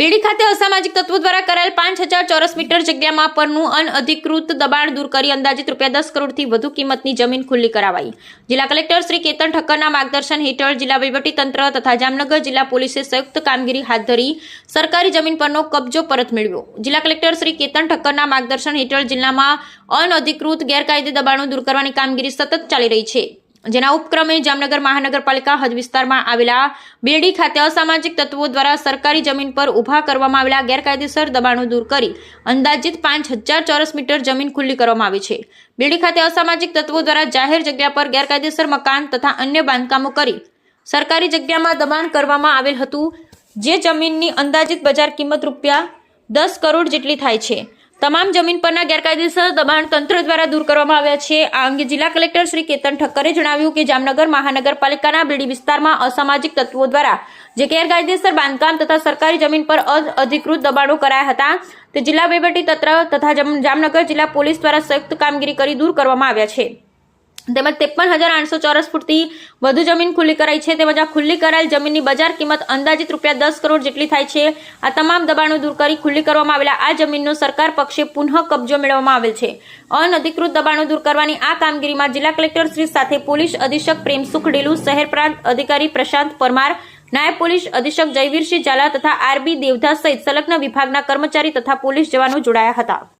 બેડી ખાતે અસામાજિક તત્વો દ્વારા કરાયેલ પાંચ હજાર ચોરસ મીટર જગ્યામાં પરનું અનઅધિકૃત દબાણ દૂર કરી અંદાજિત રૂપિયા દસ કરોડથી વધુ કિંમતની જમીન ખુલ્લી કરાવાઈ. જિલ્લા કલેક્ટર શ્રી કેતન ઠક્કરના માર્ગદર્શન હેઠળ જિલ્લા વહીવટીતંત્ર તથા જામનગર જિલ્લા પોલીસે સંયુક્ત કામગીરી હાથ ધરી સરકારી જમીન પરનો કબજો પરત મેળવ્યો. જિલ્લા કલેક્ટર શ્રી કેતન ઠક્કરના માર્ગદર્શન હેઠળ જિલ્લામાં અનઅધિકૃત ગેરકાયદે દબાણો દૂર કરવાની કામગીરી સતત ચાલી રહી છે. જેના ઉપક્રમે જામનગર મહાનગરપાલિકા હદ વિસ્તારમાં આવેલા બેડી ખાતે અસામાજિક તત્વો દ્વારા સરકારી જમીન પર ઊભા કરવામાં આવેલા ગેરકાયદેસર દબાણો દૂર કરી અંદાજિત પાંચ હજાર ચોરસ મીટર જમીન ખુલ્લી કરવામાં આવી છે. બેડી ખાતે અસામાજિક તત્વો દ્વારા જાહેર જગ્યા પર ગેરકાયદેસર મકાન તથા અન્ય બાંધકામો કરી સરકારી જગ્યામાં દબાણ કરવામાં આવેલ હતું. જે જમીનની અંદાજિત બજાર કિંમત રૂપિયા દસ કરોડ જેટલી થાય છે. તમામ જમીન પરના ગેરકાયદેસર દબાણ તંત્ર દ્વારા દૂર કરવામાં આવ્યા છે. આ અંગે જિલ્લા કલેક્ટર શ્રી કેતન ઠક્કરે જણાવ્યું કે જામનગર મહાનગરપાલિકાના બીડી વિસ્તારમાં અસામાજિક તત્વો દ્વારા જે ગેરકાયદેસર બાંધકામ તથા સરકારી જમીન પર અધિકૃત દબાણો કરાયા હતા, તે જિલ્લા વહીવટી તંત્ર તથા જામનગર જિલ્લા પોલીસ દ્વારા સંયુક્ત કામગીરી કરી દૂર કરવામાં આવ્યા છે. તેમજ ત્રેપન હજાર આઠસો ચોરસ ફૂટથી વધુ જમીન ખુલ્લી કરાઈ છે. તેમજ આ ખુલ્લી કરાયેલ જમીનની બજાર કિંમત અંદાજિત રૂપિયા દસ કરોડ જેટલી થાય છે. આ તમામ દબાણો દૂર કરી ખુલ્લી કરવામાં આવેલા આ જમીનનો સરકાર પક્ષે પુનઃ કબજો મેળવવામાં આવેલ છે. અનધિકૃત દબાણો દૂર કરવાની આ કામગીરીમાં જિલ્લા કલેક્ટર શ્રી સાથે પોલીસ અધિક્ષક પ્રેમસુખ ડેલુ, શહેર પ્રાંત અધિકારી પ્રશાંત પરમાર, નાયબ પોલીસ અધિક્ષક જયવીરસિંહ ઝાલા તથા આરબી દેવધા સહિત સંલગ્ન વિભાગના કર્મચારી તથા પોલીસ જવાનો જોડાયા હતા.